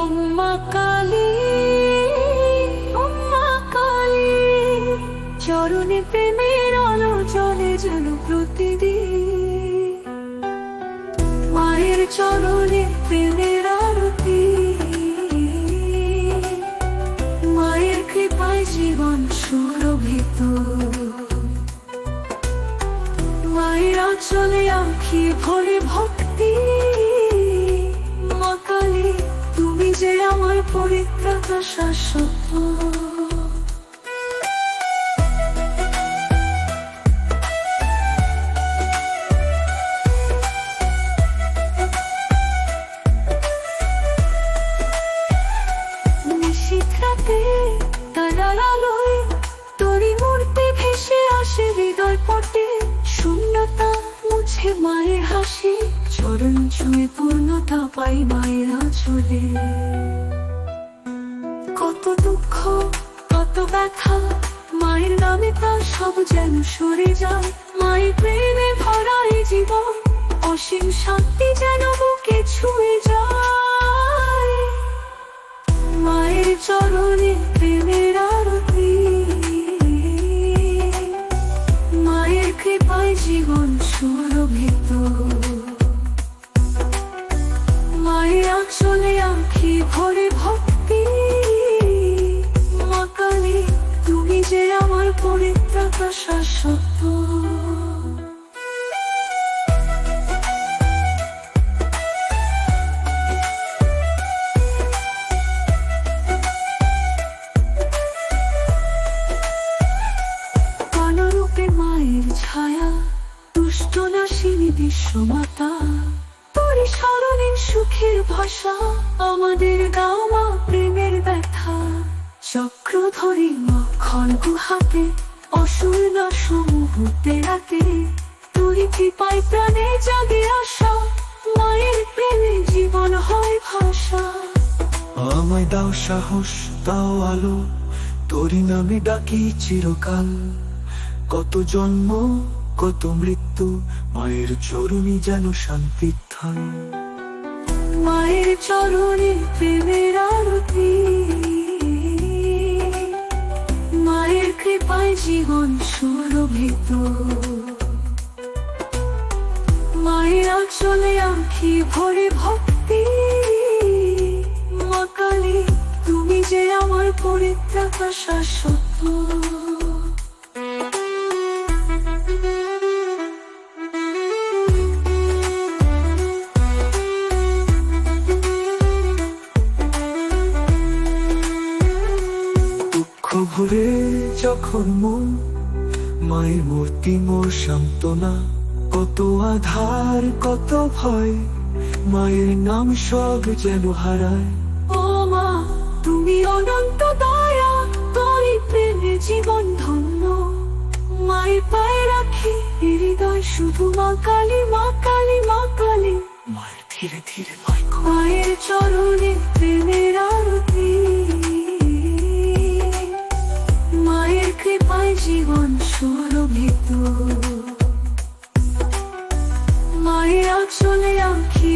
উম্মা কালী, উম্মা প্রেমের আলো চলে যেন মায়ের চরণে প্রেমের আরতি। মায়ের কৃপায় জীবন সুরভিত মায়ের চলে আঁখি ভরে ভক্ত পরিত্রাতা শাশ্বত নিশীথ রাতে তারার আলোয় তোরই মূর্তি ভেসে আসে হৃদয় শূন্যতা মুছে মায়ের হাসি চরণ ছুঁয়ে পূর্ণতা পাই মায়ের কত দুঃখ, কত ব্যথা, মায়ের নামে তার সব যেন সরে যায়। মায়ের প্রেমে ভরা এই জীবন, অসীম শান্তি যেন বুকে ছুঁয়ে যায়। মায়ের চরণে প্রেমের আরতি, মায়ের কৃপায় জীবন সুরভিত। মায়ের আঁচলে আঁখি ভরে ভক্তি শাশ্বত মায়ের ছায়া, দুষ্ট নাশিনী বিশ্বমাতা তোরই স্মরণে সুখের ভাষা, আমাদের গাও মা প্রেমের ব্যথা। চক্র ধরি মা খড়গ হাতে অসুর না সমুহূর্তে রাতে তুই কৃপায় প্রাণে জাগে আসা মায়ের প্রেমে জীবন হয় ভাষা। আমায় দাও সাহস দাও আলো তোরই নামে ডাকি চিরকাল। কত জন্ম কত মৃত্যু মায়ের চরণই যেন শান্তি মায়ের চরণে প্রেমের আরতি। কৃপায় জীবন সুরভিত। মায়ের আঁচলে আঁখি ভরে ভক্তি। মা কালী, তুমি যে আমার পরিত্রাতা শাশ্বত। ভরে যখন মন মায়ের মূর্তি মোর সান্ত্বনা। কত আধার কত ভয় মায়ের নাম সব যেন হারায়। ও মা তুমি অনন্ত দয়া তোরই প্রেমে জীবন ধন্য। মায়ের পায়ে রাখি হৃদয় শুধু মা কালী মা কালী মা কালী। মায়ের ধীরে ধীরে। মায়ের চরণে কৃপায় জীবন সুরভিত। মায়ের চলে আঁখি